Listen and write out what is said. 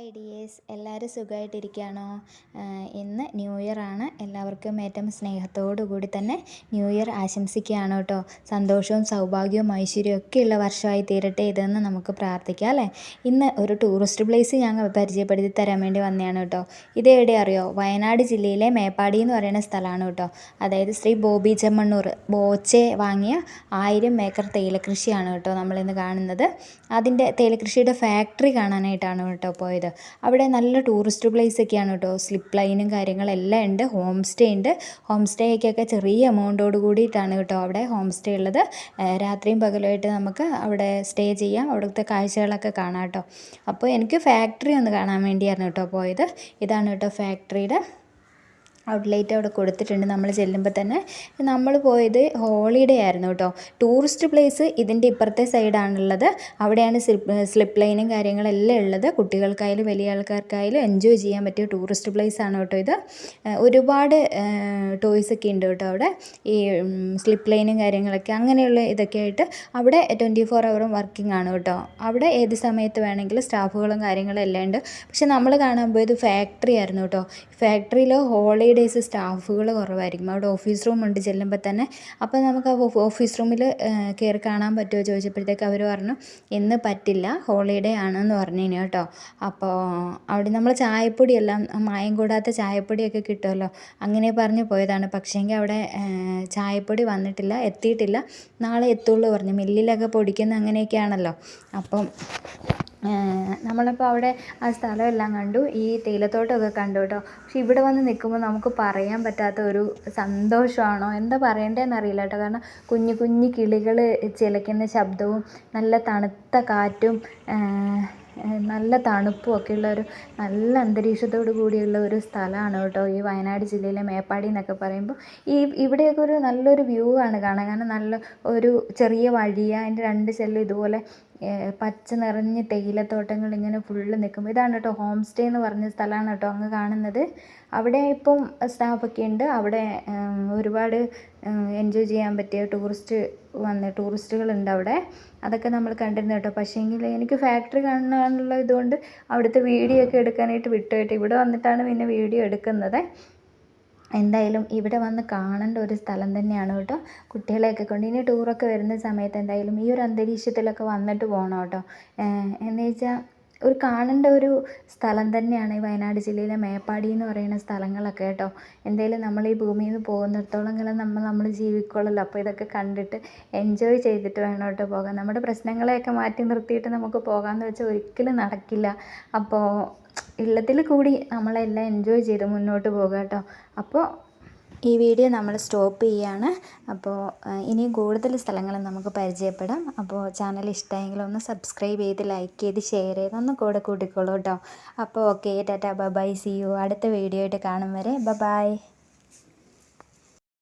Hi dears എല്ലാവരും സുഖമായിട്ടിരിക്കുകയാണോ ഇന്ന് new year ആണ് എല്ലാവർക്കും ഏറ്റവും സ്നേഹത്തോടു കൂടി തന്നെ ന്യൂ ഇയർ ആശംസിക്കുകയാണ് കേട്ടോ. സന്തോഷവും സൗഭാഗ്യവും ഐശ്വര്യവും ഒക്കെയുള്ള വർഷമായി തീരട്ടെ ഇതെന്ന് നമുക്ക് പ്രാർത്ഥിക്കാം അല്ലേ? ഇന്ന് ഒരു ടൂറിസ്റ്റ് പ്ലേസ് ഞങ്ങൾ പരിചയപ്പെടുത്തി തരാൻ വേണ്ടി വന്നതാണ് കേട്ടോ. ഇതെവിടെ അറിയോ? വയനാട് ജില്ലയിലെ മേപ്പാടി എന്ന് പറയുന്ന സ്ഥലമാണ് കേട്ടോ. അതായത് ശ്രീ ബോബി ചെമ്മണ്ണൂർ ബോച്ചെ വാങ്ങിയ ആയിരം ഏക്കർ തേയിലകൃഷിയാണ് കേട്ടോ നമ്മളിന്ന് കാണുന്നത്. അതിന്റെ തേയിലകൃഷിയുടെ ഫാക്ടറി കാണാനായിട്ടാണ് കേട്ടോ പോയത്. അവിടെ നല്ല ടൂറിസ്റ്റ് പ്ലേസ് ഒക്കെയാണ് കേട്ടോ സ്ലിപ്പ് ലൈനും കാര്യങ്ങളെല്ലാം ഉണ്ട്. ഹോം സ്റ്റേ ഉണ്ട്. ഹോം സ്റ്റേക്കൊക്കെ ചെറിയ എമൗണ്ടോട് കൂടിയിട്ടാണ് കേട്ടോ അവിടെ ഹോം സ്റ്റേ ഉള്ളത് രാത്രിയും പകലുമായിട്ട് നമുക്ക് അവിടെ സ്റ്റേ ചെയ്യാം. അവിടുത്തെ കാഴ്ചകളൊക്കെ കാണാം കേട്ടോ അപ്പോൾ എനിക്ക് ഫാക്ടറി ഒന്ന് കാണാൻ വേണ്ടിയായിരുന്നു കേട്ടോ പോയത്. ഇതാണ് കേട്ടോ ഫാക്ടറിയുടെ ഔട്ട്ലെറ്റ് അവിടെ കൊടുത്തിട്ടുണ്ട് നമ്മൾ ചെല്ലുമ്പോൾ തന്നെ. നമ്മൾ പോയത് ഹോളിഡേ ആയിരുന്നു കേട്ടോ. ടൂറിസ്റ്റ് പ്ലേസ് ഇതിന്റെ ഇപ്പുറത്തെ സൈഡാണുള്ളത് അവിടെയാണ് സ്ലിപ്പ് സ്ലിപ്പ് ലൈനും കാര്യങ്ങളെല്ലാം ഉള്ളത്. കുട്ടികൾക്കായാലും വലിയ ആൾക്കാർക്കായാലും എൻജോയ് ചെയ്യാൻ പറ്റിയ ടൂറിസ്റ്റ് പ്ലേസ് ആണ് കേട്ടോ ഇത്. ഒരുപാട് ടോയ്സ് ഒക്കെ ഉണ്ട് കേട്ടോ അവിടെ. ഈ സ്ലിപ്പ് ലൈനും കാര്യങ്ങളൊക്കെ അങ്ങനെയുള്ള ഇതൊക്കെ ആയിട്ട് അവിടെ ട്വന്റി ഫോർ അവറും വർക്കിംഗ് ആണ് കേട്ടോ. അവിടെ ഏത് സമയത്ത് വേണമെങ്കിലും സ്റ്റാഫുകളും കാര്യങ്ങളും എല്ലാം ഉണ്ട്. പക്ഷെ നമ്മൾ കാണാൻ പോയത് ഫാക്ടറി ആയിരുന്നു കേട്ടോ. ഫാക്ടറിയിൽ ഹോളിഡേയ്സ് സ്റ്റാഫുകൾ കുറവായിരിക്കും. അവിടെ ഓഫീസ് റൂം ഉണ്ട് ചെല്ലുമ്പോൾ തന്നെ. അപ്പോൾ നമുക്ക് ആ ഓഫീസ് റൂമിൽ കയറി കാണാൻ പറ്റുമോ ചോദിച്ചപ്പോഴത്തേക്ക് അവർ പറഞ്ഞു ഇന്ന് പറ്റില്ല. ഹോളിഡേ ആണെന്ന് പറഞ്ഞു കേട്ടോ. അപ്പോൾ അവിടെ നമ്മൾ ചായപ്പൊടിയെല്ലാം മായം കൂടാത്ത ചായപ്പൊടിയൊക്കെ കിട്ടുമല്ലോ. അങ്ങനെ പറഞ്ഞു പോയതാണ്. പക്ഷേങ്കിൽ അവിടെ ചായപ്പൊടി വന്നിട്ടില്ല എത്തിയിട്ടില്ല. നാളെ എത്തുള്ളൂ പറഞ്ഞു. മില്ലിലൊക്കെ പൊടിക്കുന്ന അങ്ങനെയൊക്കെയാണല്ലോ. അപ്പം നമ്മളപ്പോൾ അവിടെ ആ സ്ഥലമെല്ലാം കണ്ടു. ഈ തേയിലത്തോട്ടമൊക്കെ കണ്ടു കേട്ടോ. പക്ഷെ ഇവിടെ വന്ന് നിൽക്കുമ്പോൾ നമുക്ക് പറയാൻ പറ്റാത്ത ഒരു സന്തോഷമാണോ? എന്താ പറയേണ്ടതെന്ന് അറിയില്ല കേട്ടോ. കാരണം കുഞ്ഞു കുഞ്ഞു കിളികൾ ചിലയ്ക്കുന്ന ശബ്ദവും നല്ല തണുത്ത കാറ്റും നല്ല തണുപ്പും ഉള്ള ഒരു നല്ല അന്തരീക്ഷത്തോടു കൂടിയുള്ള ഒരു സ്ഥലമാണ് കേട്ടോ ഈ വയനാട് ജില്ലയിലെ മേപ്പാടി എന്നൊക്കെ പറയുമ്പോൾ. ഈ ഇവിടെയൊക്കെ ഒരു നല്ലൊരു വ്യൂ ആണ് കാണാൻ. കാരണം നല്ല ഒരു ചെറിയ വഴിയാണ് അതിന്റെ രണ്ട് ചെല്ലും ഇതുപോലെ പച്ച നിറഞ്ഞ് തേയിലത്തോട്ടങ്ങൾ ഇങ്ങനെ ഫുള്ള് നിൽക്കും ഇതാണ് കേട്ടോ ഹോം സ്റ്റേ എന്ന് പറഞ്ഞ സ്ഥലമാണ് കേട്ടോ അങ്ങ് കാണുന്നത്. അവിടെ ഇപ്പം സ്റ്റാഫൊക്കെ ഉണ്ട്. അവിടെ ഒരുപാട് എൻജോയ് ചെയ്യാൻ പറ്റിയ ടൂറിസ്റ്റ് വന്ന് ടൂറിസ്റ്റുകളുണ്ട് അവിടെ. അതൊക്കെ നമ്മൾ കണ്ടിരുന്നു കേട്ടോ പക്ഷേങ്കിൽ എനിക്ക് ഫാക്ടറി കാണാനുള്ള ഇതുകൊണ്ട് അവിടുത്തെ വീഡിയോ ഒക്കെ എടുക്കാനായിട്ട് വിട്ടു കേട്ടോ. ഇവിടെ വന്നിട്ടാണ് പിന്നെ വീഡിയോ എടുക്കുന്നത്. എന്തായാലും ഇവിടെ വന്ന് കാണേണ്ട ഒരു സ്ഥലം തന്നെയാണ് കേട്ടോ. കുട്ടികളെയൊക്കെ കൊണ്ട് ഇനി ടൂറൊക്കെ വരുന്ന സമയത്ത് എന്തായാലും ഈ ഒരു അന്തരീക്ഷത്തിലൊക്കെ വന്നിട്ട് പോകണം കേട്ടോ. എന്ന് വെച്ചാൽ ഒരു കാണേണ്ട ഒരു സ്ഥലം തന്നെയാണ് ഈ വയനാട് ജില്ലയിലെ മേപ്പാടി എന്ന് പറയുന്ന സ്ഥലങ്ങളൊക്കെ കേട്ടോ. എന്തായാലും നമ്മൾ ഈ ഭൂമിയിൽ നിന്ന് പോകുന്നിടത്തോളം കാലം നമ്മൾ നമ്മൾ ജീവിക്കുള്ളല്ലോ. അപ്പോൾ ഇതൊക്കെ കണ്ടിട്ട് എൻജോയ് ചെയ്തിട്ട് വേണം കേട്ടോ പോകാൻ. നമ്മുടെ പ്രശ്നങ്ങളെയൊക്കെ മാറ്റി നിർത്തിയിട്ട് നമുക്ക് പോകാമെന്ന് വെച്ചാൽ ഒരിക്കലും നടക്കില്ല. അപ്പോൾ ഉള്ളതിൽ കൂടി നമ്മളെല്ലാം എൻജോയ് ചെയ്ത് മുന്നോട്ട് പോകുക കേട്ടോ. അപ്പോൾ ഈ വീഡിയോ നമ്മൾ സ്റ്റോപ്പ് ചെയ്യുകയാണ് അപ്പോൾ ഇനിയും കൂടുതൽ സ്ഥലങ്ങൾ നമുക്ക് പരിചയപ്പെടാം. അപ്പോൾ ചാനൽ ഇഷ്ടമെങ്കിൽ ഒന്ന് സബ്സ്ക്രൈബ് ചെയ്ത് ലൈക്ക് ചെയ്ത് ഷെയർ ചെയ്ത് ഒന്ന് കൂടെ കൂട്ടിക്കോളൂ കേട്ടോ. അപ്പോൾ okay tata bye see you അടുത്ത വീഡിയോ ആയിട്ട് കാണും വരെ. ബൈ